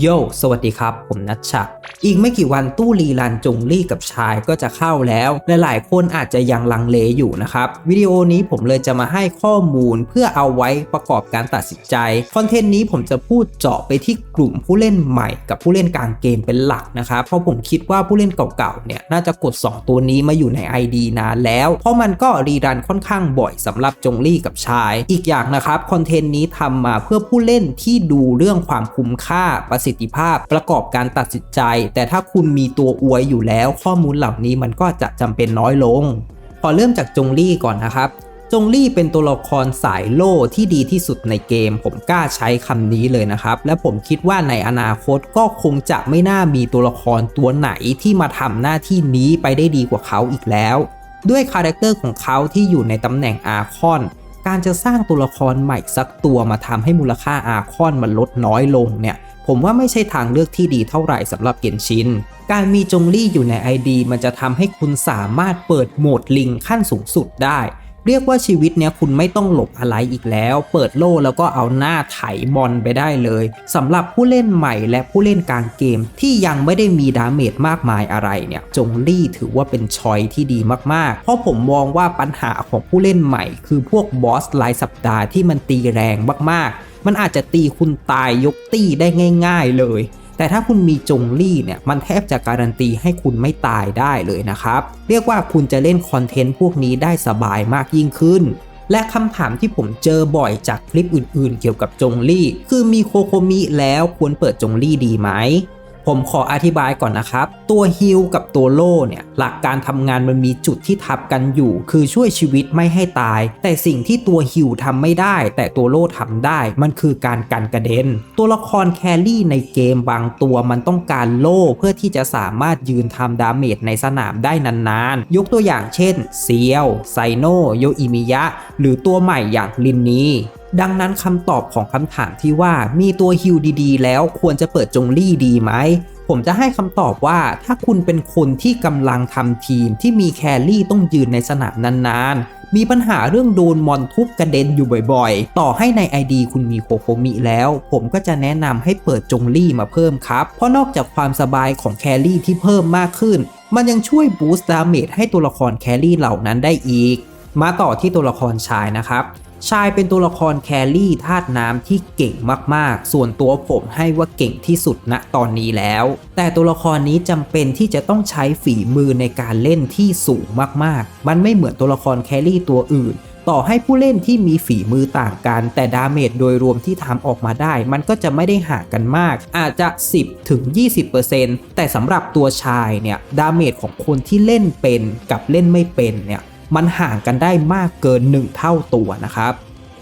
โยสวัสดีครับ ผมนัชชะอีกไม่กี่วันตู้รีลันจงลี่กับชายก็จะเข้าแล้วและหลายคนอาจจะยังลังเลอยู่นะครับ วิดีโอนี้ผมเลยจะมาให้ข้อมูลเพื่อเอาไว้ประกอบการตัดสินใจ คอนเทนต์นี้ผมจะพูดเจาะไปที่กลุ่มผู้เล่นใหม่กับผู้เล่นกลางเกมเป็นหลักนะครับ เพราะผมคิดว่าผู้เล่นเก่าๆเนี่ยน่าจะกด 2 ตัวนี้มาอยู่ใน ID นานแล้ว เพราะมันก็รีรันค่อนข้างบ่อยสำหรับจงลี่กับชาย อีกอย่างนะครับคอนเทนต์นี้ทำมาเพื่อผู้เล่นที่ดูเรื่องความคุ้มค่าประสิทธิภาพประกอบการตัดสินใจ แต่ถ้าคุณมีตัวอวยอยู่แล้ว ข้อมูลเหล่านี้มันก็จะจำเป็นน้อยลงพอเริ่มจากจงลี่ก่อนนะครับ จงลี่เป็นตัวละครสายโล่ที่ดีที่สุดในเกม ผมกล้าใช้คำนี้เลยนะครับ และผมคิดว่าในอนาคตก็คงจะไม่น่ามีตัวละครตัวไหนที่มาทำหน้าที่นี้ไปได้ดีกว่าเขาอีกแล้ว ด้วยคาแรคเตอร์ของเขาที่อยู่ในตำแหน่งอาคอน การจะสร้างตัวละครใหม่สักตัวมาทำให้มูลค่าอาคอนมันลดน้อยลงเนี่ย ผมว่าไม่ใช่ทางเลือกที่ดีเท่าไหร่สำหรับเกนชิน การมีจงลี่อยู่ใน ID มันจะทำให้คุณสามารถเปิดโหมดลิงขั้นสูงสุดได้ เรียกว่าชีวิตเนี้ยคุณไม่ต้องหลบอะไรอีกแล้ว เปิดโล่แล้วก็เอาหน้าไถมอนไปได้เลยสำหรับผู้เล่นใหม่และผู้เล่นกลางเกมที่ยังไม่ได้มีดาเมจมากมายอะไรเนี่ยจงลี่ถือว่าเป็นชอยที่ดีมากๆ เพราะผมมองว่าปัญหาของผู้เล่นใหม่ คือพวกบอสรายสัปดาห์ที่มันตีแรงมากๆ มันอาจจะตีคุณตายยกตี้ได้ง่าย ๆเลย แต่ถ้าคุณมีจงลี่เนี่ยมันแทบจะการันตีให้คุณไม่ตายได้เลยนะครับ เรียกว่าคุณจะเล่นคอนเทนต์พวกนี้ได้สบายมากยิ่งขึ้น และคำถามที่ผมเจอบ่อยจากคลิปอื่นๆ เกี่ยวกับจงลี่ คือมีโคโคมิแล้วควรเปิดจงลี่ดีไหม ผมขออธิบายก่อนนะครับ ตัวฮิลกับตัวโล่เนี่ยหลักการทำงานมันมีจุดที่ทับกันอยู่ คือช่วยชีวิตไม่ให้ตาย แต่สิ่งที่ตัวฮิลทำไม่ได้ แต่ตัวโล่ทำได้ มันคือการกันกระเด็น ตัวละครแครี่ในเกมบางตัวมันต้องการโล่เพื่อที่จะสามารถยืนทำดาเมจในสนามได้นานๆ ยกตัวอย่างเช่นเซียวไซโนโยอิมิยะ หรือตัวใหม่อย่างลินนีดังนั้นคำตอบของคำถามที่ว่ามีตัวฮิลดีๆ แล้วควรจะเปิดจงลี่ดีไหม ผมจะให้คำตอบว่าถ้าคุณเป็นคนที่กำลังทำทีมที่มีแครี่ต้องยืนในสนามนานๆ มีปัญหาเรื่องโดนมอนทุบกระเด็นอยู่บ่อยๆ ต่อให้ใน ID คุณมีโคโคมิแล้ว ผมก็จะแนะนำให้เปิดจงลี่มาเพิ่มครับ เพราะนอกจากความสบายของแครี่ที่เพิ่มมากขึ้น มันยังช่วยบูสต์ดาเมจให้ตัวละครแครี่เหล่านั้นได้อีก มาต่อที่ตัวละครชายนะครับ ชายเป็นตัวละครแครี่ธาตุน้ำที่เก่งมากๆ ส่วนตัวผมให้ว่าเก่งที่สุดณตอนนี้แล้ว แต่ตัวละครนี้จำเป็นที่จะต้องใช้ฝีมือในการเล่นที่สูงมากๆ มันไม่เหมือนตัวละครแครี่ตัวอื่น ต่อให้ผู้เล่นที่มีฝีมือต่างกัน แต่ดาเมจโดยรวมที่ทำออกมาได้ มันก็จะไม่ได้ห่างกันมาก อาจจะ 10ถึง20%แต่สำหรับตัวชายเนี่ยดาเมจของคนที่เล่นเป็นกับเล่นไม่เป็นเนี่ย มันห่างกันได้มากเกิน 1 เท่าตัวนะครับ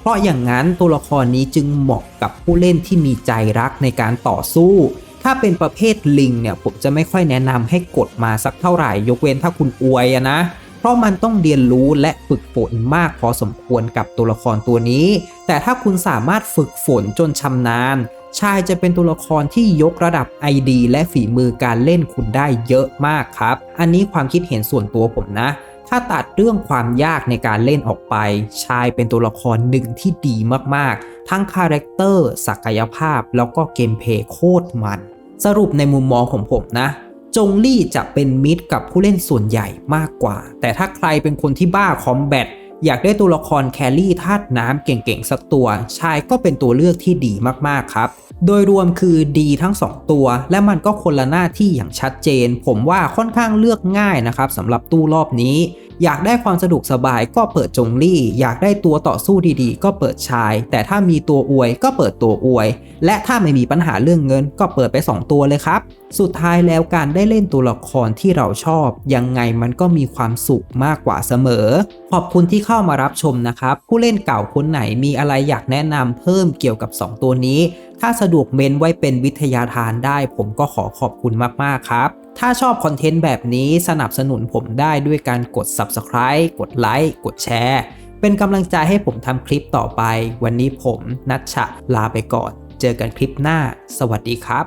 เพราะอย่างนั้นตัวละครนี้จึงเหมาะกับผู้เล่นที่มีใจรักในการต่อสู้ ถ้าเป็นประเภทลิงเนี่ยผมจะไม่ค่อยแนะนำให้กดมาสักเท่าไหร่ ยกเว้นถ้าคุณอวยนะเพราะมันต้องเรียนรู้และฝึกฝนมากพอสมควรกับตัวละครตัวนี้ แต่ถ้าคุณสามารถฝึกฝนจนชำนาญ ชายจะเป็นตัวละครที่ยกระดับ ID และฝีมือการเล่นคุณได้เยอะมากครับ อันนี้ความคิดเห็นส่วนตัวผมนะ ถ้าตัดเรื่องความยากในการเล่นออกไป ชายเป็นตัวละครหนึ่งที่ดีมากๆ ทั้งคาแรคเตอร์ศักยภาพ แล้วก็เกมเพลย์โคตรมัน สรุปในมุมมองของผมนะ จงลี่จะเป็นมิตรกับผู้เล่นส่วนใหญ่มากกว่า แต่ถ้าใครเป็นคนที่บ้าคอมแบท อยากได้ตัวละครแครี่ธาตุน้ำเก่งๆ สักตัว ชายก็เป็นตัวเลือกที่ดีมากๆครับ โดยรวมคือดีทั้ง 2 ตัว และมันก็คนละหน้าที่อย่างชัดเจน ผมว่าค่อนข้างเลือกง่ายนะครับสำหรับตู้รอบนี้ อยากได้ความสะดวกสบายก็เปิดจงลี่ อยากได้ตัวต่อสู้ดีๆ ก็เปิดชาย แต่ถ้ามีตัวอวยก็เปิดตัวอวย และถ้าไม่มีปัญหาเรื่องเงินก็เปิดไป 2 ตัวเลยครับ สุดท้ายแล้วการได้เล่นตัวละครที่เราชอบ ยังไงมันก็มีความสุขมากกว่าเสมอ ขอบคุณที่เข้ามารับชมนะครับ ผู้เล่นเก่าคนไหนมีอะไรอยากแนะนำเพิ่มเกี่ยวกับ 2 ตัวนี้ ถ้าสะดวกเมนไว้เป็นวิทยาทานได้ ผมก็ขอขอบคุณมากๆครับ ถ้าชอบคอนเทนต์แบบนี้สนับสนุนผมได้ด้วยการกด Subscribe กดไลค์กดแชร์เป็นกำลังใจให้ผมทำคลิปต่อไป วันนี้ผมนัชชะลาไปก่อน เจอกันคลิปหน้า สวัสดีครับ